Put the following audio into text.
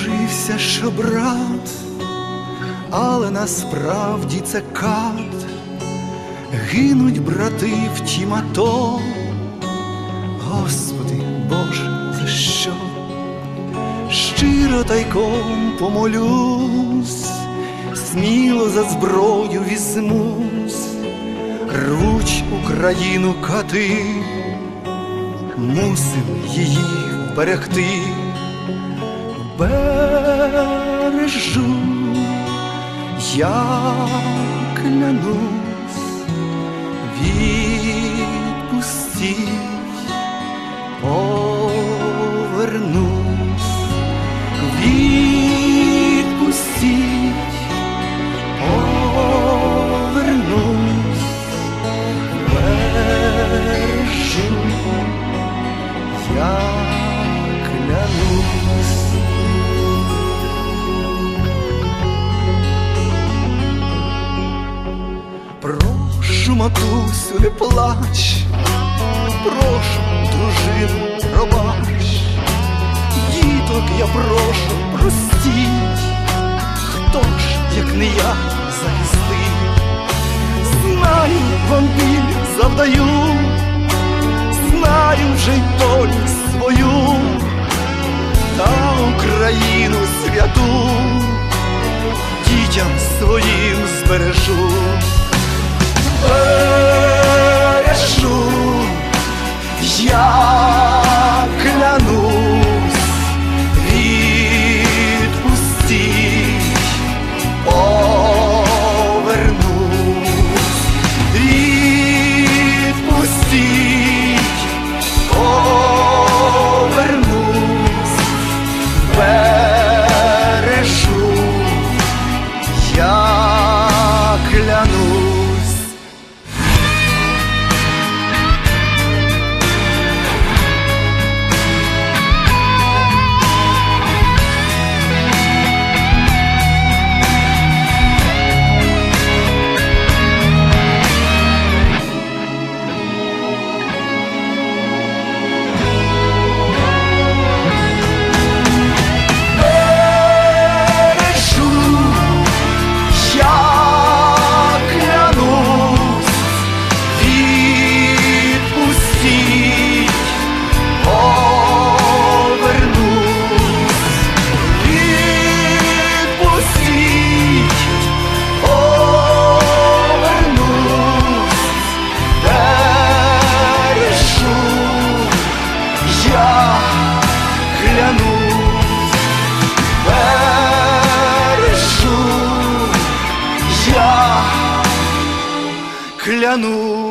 Здається, що брат, але насправді це кат. Гинуть брати в тім ато. Господи Боже, за що? Щиро тайком помолюсь, сміло за зброю візьмусь, рвуч Україну кати, мусим її вберегти, бережу, я матусю, не плач, прошу, дружину, пробач, діток я прошу, простіть, хто ж, як не я, захистив, знаю, вам біль завдаю, знаю вже й долю свою, та Україну святу бережу, я клянусь.